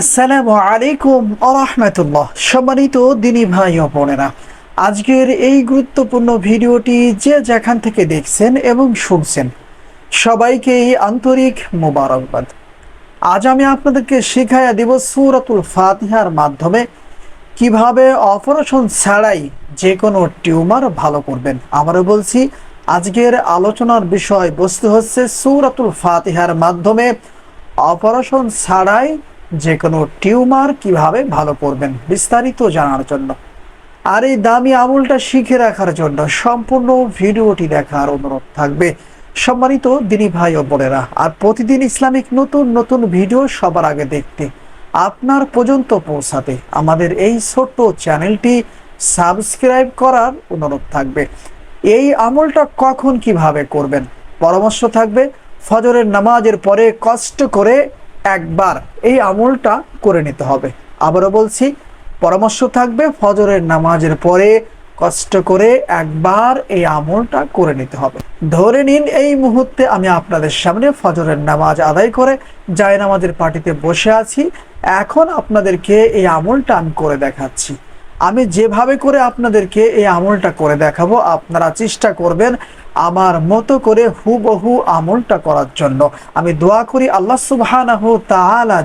আসসালামু আলাইকুম আরহামতুল্লাহ সম্মানিত দিনী ভাই ও বোনেরা, আজকের এই গুরুত্বপূর্ণ ভিডিওটি যে যেখান থেকে দেখছেন এবং শুনছেন, সবাইকেই আন্তরিক মোবারকবাদ। আজ আমি আপনাদেরকে শিখাইয়া দিব সুরাতুল ফাতিহার মাধ্যমে কীভাবে অপারেশন ছাড়াই যে কোনো টিউমার ভালো করবেন। আবারও বলছি, আজকের আলোচনার বিষয় বস্তু হচ্ছে সুরাতুল ফাতিহার মাধ্যমে অপারেশন ছাড়াই যে কোনো টিউমার কীভাবে ভালো করবেন বিস্তারিত জানার জন্য। আর এই দামি আমলটা শিখে রাখার জন্য সম্পূর্ণ ভিডিওটি দেখার অনুরোধ থাকবে। সম্মানিত দিনী ভাই ও বোনেরা, আর প্রতিদিন ইসলামিক নতুন নতুন ভিডিও সবার আগে দেখতে আপনার পর্যন্ত পৌঁছাতে আমাদের এই ছোট্ট চ্যানেলটি সাবস্ক্রাইব করার অনুরোধ থাকবে। এই আমলটা কখন কীভাবে করবেন? পরামর্শ থাকবে, ফজরের নামাজের পরে কষ্ট করে একবার এই আমলটা করে নিতে হবে। আবারও বলছি, পরামর্শ থাকবে ফজরের নামাজের পরে কষ্ট করে একবার এই আমলটা করে নিতে হবে। ধরে নিন এই মুহূর্তে আমি আপনাদের সামনে ফজরের নামাজ আদায় করে জায় নামাজের পার্টিতে বসে আছি। এখন আপনাদেরকে এই আমলটা আমি করে দেখাচ্ছি। আমি যেভাবে করে আপনাদেরকে এই আমলটা করে দেখাবো, আপনারা চেষ্টা করবেন আমার মতো করে হুবহু আমলটা করার জন্য। আমি দোয়া করি আল্লাহ সুবহানাহু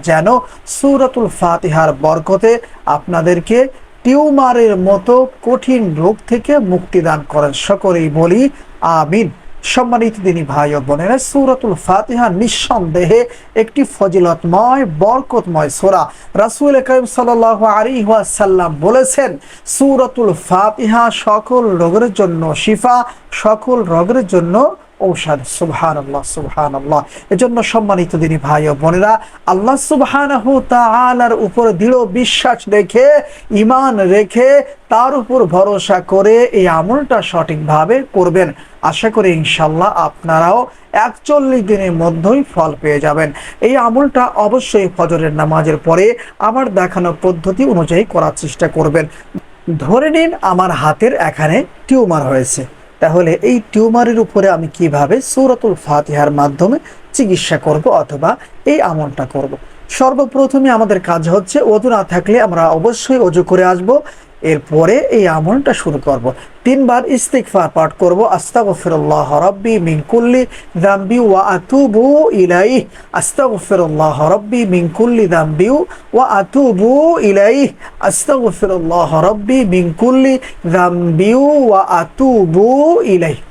যেন সুরতুল ফাতিহার বরকতে আপনাদেরকে টিউমারের মতো কঠিন রোগ থেকে মুক্তি দান করেন। সকলেই বলি, আমিন। সম্মানিত দিনী ভাই ও বোনেরা, সুরাতুল ফাতিহা নিঃসন্দেহে একটি ফজিলতময়, বরকতময় সোরা। রাসূল করিম সাল্লাল্লাহু আলাইহি ওয়াসাল্লাম বলেছেন, সুরাতুল ফাতিহা সকল রোগের জন্য শিফা, সকল রোগের জন্য ঔষধ সুবহান আল্লাহ সুবহান আল্লাহ এজন্য সম্মানিত দিনী ভাই ও বোনেরা, আল্লাহ সুবহানাহু তাআলার উপর দৃঢ় বিশ্বাস রেখে ইমান রেখে তার উপর ভরসা করে এই আমলটা সঠিকভাবে করবেন। আশা করি ইনশাল্লাহ আপনারাও একচল্লিশ দিনের মধ্যেই ফল পেয়ে যাবেন। এই আমলটা অবশ্যই ফজরের নামাজের পরে আমার দেখানো পদ্ধতি অনুযায়ী করার চেষ্টা করবেন। ধরে নিন আমার হাতের এখানে টিউমার হয়েছে। তাহলে এই টিউমারের উপরে আমি কীভাবে সূরাতুল ফাতিহার মাধ্যমে চিকিৎসা করব অথবা এই আমলটা করব। সর্বপ্রথমে আমাদের কাজ হচ্ছে অজু না থাকলে আমরা অবশ্যই অজু করে আসব এরপরে এই আমলটা শুরু করব। তিনবার ইস্তিগফার পাঠ করব। আস্তাগফিরুল্লাহ রাব্বি মিন কুল্লি যামবি ওয়া আতুবু ইলাইহি। আস্তাগফিরুল্লাহ রাব্বি মিন কুল্লি যামবি ওয়া আতুবু ইলাইহি। আস্তাগফিরুল্লাহ রাব্বি মিন কুল্লি যামবি ওয়া আতুবু ইলাইহি।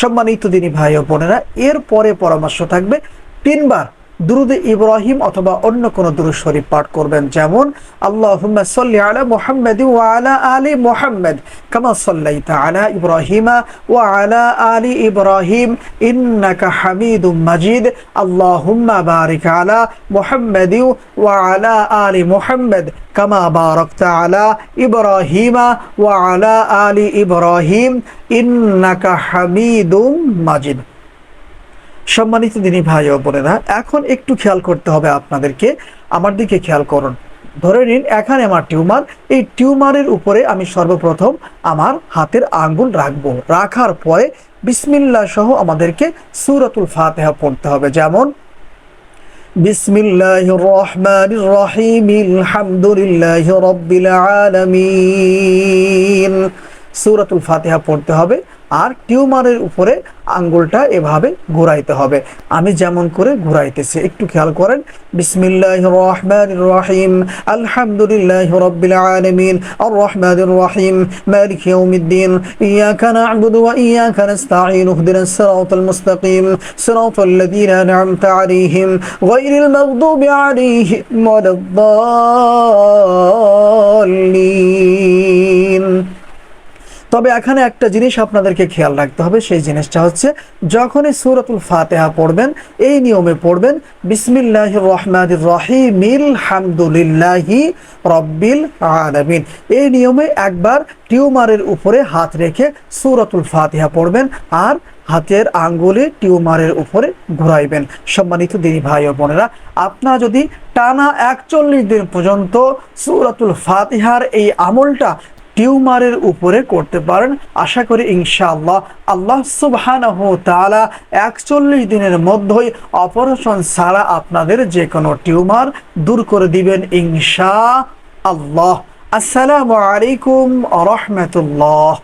সম্মানিত দিনী ভাই ও বোনেরা, এরপরে পরামর্শ থাকবে তিনবার দুরুদে ইব্রাহিম অথবা অন্য কোন দুরুদ শরীফ পাঠ করবেন। যেমন, আল্লাহুম্মা সাল্লি আলা মুহাম্মাদ ওয়া আলা মুহাম্মাদ কামা সাল্লাইতা আলা ইব্রাহিমা ওয়া আলা আলি ইব্রাহিম ইন্নাকা হামিদুম মাজিদ। আল্লাহুম্মা বারিক আলা মুহাম্মাদ ওয়া আলা আলি মুহাম্মাদ কামা বারাকতা আলা ইব্রাহিমা ওয়া আলা আলি ইব্রাহিম ইন্নাকা হামিদুম মাজিদ। সম্মানিত দিনী ভাই ও বোনেরা, এখন একটু খেয়াল করতে হবে আপনাদেরকে। আমার দিকে খেয়াল করুন। ধরে নিন, এখানে আমার টিউমার। এই টিউমারের উপরে আমি সর্বপ্রথম আমার হাতের আঙ্গুল রাখব। রাখার পরে বিসমিল্লাহ সহ আমাদেরকে সুরাতুল ফাতেহা পড়তে হবে। যেমন বিসমিল্লাহ রহমান রহিম, আলহামদুলিল্লাহ রব্বিল আলামিন। সুরাতুল ফাতিহা পড়তে হবে। আর টিউমারের উপরে আঙ্গুলটা এভাবে ঘুরাইতে হবে। আমি যেমন করে ঘুরাইতেছি, একটু খেয়াল করেন। বিসমিল্লাহ রহমান রহিম আলহামদুলিল্লাহ রব্বিল আলামিন আর রহমান রহিম মালিক ইয়াউমিদ্দিন, ইয়াকা না'বুদু ওয়া ইয়াকা নাস্তাঈন, ইহদিনাস সিরাতাল মুস্তাকিম, সিরাতাল লাযীনা আন'আমতা আলাইহিম, গায়রিল মাগদুবি আলাইহিম ওয়ালাদ-দাল্লিন। তবে এখানে একটা জিনিস আপনাদেরকে খেয়াল রাখতে হবে, সেই জিনিসটা হচ্ছে যখনই সুরাতুল ফাতেহা পড়বেন, এই নিয়মে পড়বেন বিসমিল্লাহ রহমান রহিমিল হামদুলিল্লাহি রব্বিল আলামিন। এই নিয়মে একবার টিউমারের উপরে হাত রেখে সুরাতুল ফাতিহা পড়বেন আর হাতের আঙ্গুলে টিউমারের উপরে ঘুরাইবেন। সম্মানিত দিনী ভাই ও বোনেরা, আপনারা যদি টানা একচল্লিশ দিন পর্যন্ত সুরাতুল ফাতিহার এই আমলটা টিউমারের উপরে করতে পারেন। আশা করি ইনশাআল্লাহ আল্লাহ সুবহানাহু তাআলা একচল্লিশ দিনের মধ্যেই অপারেশন ছাড়া আপনাদের যে কোনো টিউমার দূর করে দিবেন ইনশা আল্লাহ আসসালামু আলাইকুম রহমতুল্লাহ।